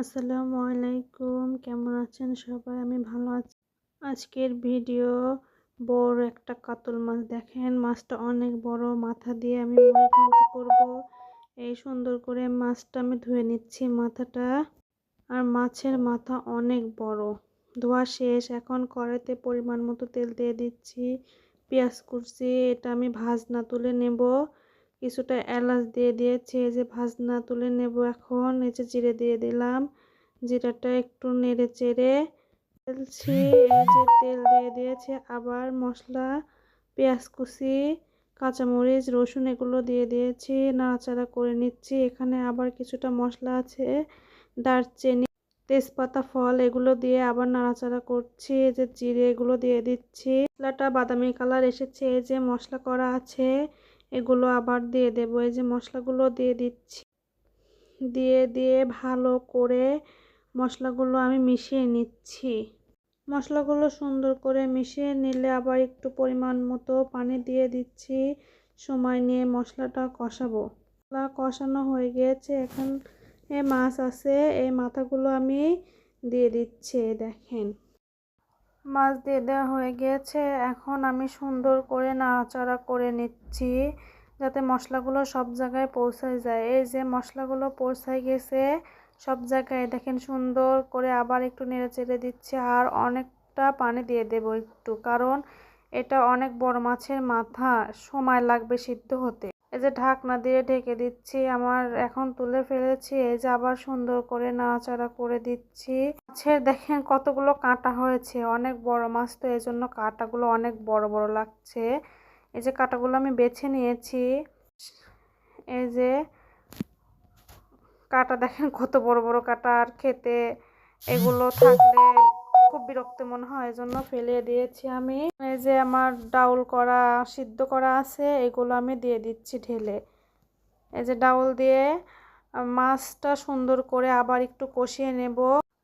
আসসালামু আলাইকুম। কেমন আছেন সবাই? আমি ভালো আছি। আজকের ভিডিও বড় একটা কাতল মাছ। দেখেন, মাছটা অনেক বড়। মাথা দিয়ে আমি মুড়ি করব। এই সুন্দর করে মাছটা আমি ধুয়ে নিচ্ছি মাথাটা। আর মাছের মাথা অনেক বড়। ধোয়া শেষ। এখন কড়াইতে পরিমাণ মতো তেল দিয়ে দিচ্ছি। পেঁয়াজ কুচি। এটা আমি ভাজনা তুলে নেব। কিছুটা এলাচ দিয়ে দিয়েছি যে ভাজনা তুলে নেব এখন। এই যে জিরে দিয়ে দিলাম, জিরাটা একটু নেড়ে চেড়ে ফেলছি। যে তেল দিয়ে দিয়েছি, আবার মশলা, পেঁয়াজ কুচি, কাঁচামরিচ, রসুন এগুলো দিয়ে দিয়েছি, নাড়াচাড়া করে নিচ্ছি। এখানে আবার কিছুটা মশলা আছে, দারচিনি, তেজপাতা, ফল এগুলো দিয়ে আবার নাড়াচাড়া করছি। এই যে জিরে এগুলো দিয়ে দিচ্ছি। মশলাটা বাদামি কালার এসেছে, এই যে মশলা করা আছে এগুলো আবার দিয়ে দেব, এই যে মশলাগুলো দিয়ে দিচ্ছি। দিয়ে দিয়ে ভালো করে মশলাগুলো আমি মিশিয়ে নিচ্ছি। মশলাগুলো সুন্দর করে মিশিয়ে নিলে আবার একটু পরিমাণ মতো পানি দিয়ে দিচ্ছি। সময় নিয়ে মশলাটা কষাবো। মশলা কষানো হয়ে গিয়েছে এখন এ মাছ আছে, এই মাথাগুলো আমি দিয়ে দিচ্ছি, দেখেন। মাছ দিয়ে দেওয়া হয়ে গিয়েছে। এখন আমি সুন্দর করে নাড়াচাড়া করে নিচ্ছি যাতে মশলাগুলো সব জায়গায় পৌঁছায় যায়। এই যে মশলাগুলো পৌঁছায় গেছে সব জায়গায়, দেখেন সুন্দর করে আবার একটু নেড়ে চেড়ে দিচ্ছে আর অনেকটা পানি দিয়ে দেব একটু। কারণ এটা অনেক বড় মাছের মাথা, সময় লাগবে সিদ্ধ হতে। এই যে ঢাকনা দিয়ে ঢেকে দিচ্ছি, আমার এখন তুলে ফেলেছি, এই যে আবার সুন্দর করে নাড়াচাড়া করে দিচ্ছি। মাছের দেখেন কতগুলো কাঁটা হয়েছে, অনেক বড় মাছ তো, এই জন্য কাঁটাগুলো অনেক বড় বড় লাগছে। এই যে কাঁটাগুলো আমি বেছে নিয়েছি। এই যে কাঁটা দেখেন কত বড় বড় কাঁটা, আর খেতে এগুলো থাকলে খুব বিরক্ত মনে হয় জন্য ফেলে দিয়েছি আমি। এই যে আমার ডাউল করা, সিদ্ধ করা আছে, এগুলো আমি দিয়ে দিচ্ছি ঢেলে। এই যে ডাউল দিয়ে মাছটা সুন্দর করে আবার একটু কষিয়ে নেব।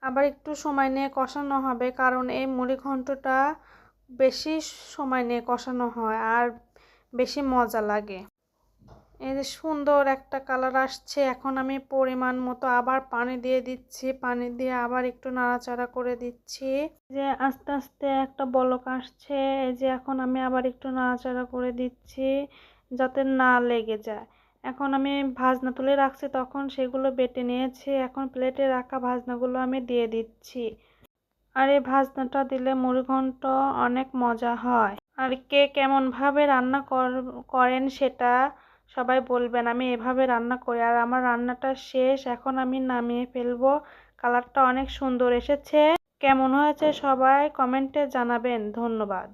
আবার একটু সময় নিয়ে কষানো হবে, কারণ এই মুড়ি ঘন্টটা বেশি সময় নিয়ে কষানো হয় আর বেশি মজা লাগে। এই যে সুন্দর একটা কালার আসছে, এখন আমি পরিমাণ মতো আবার পানি দিয়ে দিচ্ছি, পানি দিয়ে আবার একটু নাড়াচাড়া করে দিচ্ছি। যে আস্তে আস্তে একটা বলক আসছে, এই যে এখন আমি আবার একটু নাড়াচাড়া করে দিচ্ছি যাতে না লেগে যায়। এখন আমি ভাজনা তুলে রাখছি, তখন সেগুলো বেটে নিয়েছি, এখন প্লেটে রাখা ভাজনাগুলো আমি দিয়ে দিচ্ছি। আর এই ভাজনাটা দিলে মুড়িঘণ্ট অনেক মজা হয়। আর কে কেমনভাবে রান্না করেন সেটা সবাই বলবেন, আমি এভাবে রান্না করি আর আমার রান্নাটা শেষ, এখন আমি নামিয়ে ফেলব। কালারটা অনেক সুন্দর এসেছে। কেমন হয়েছে সবাই কমেন্টে জানাবেন। ধন্যবাদ।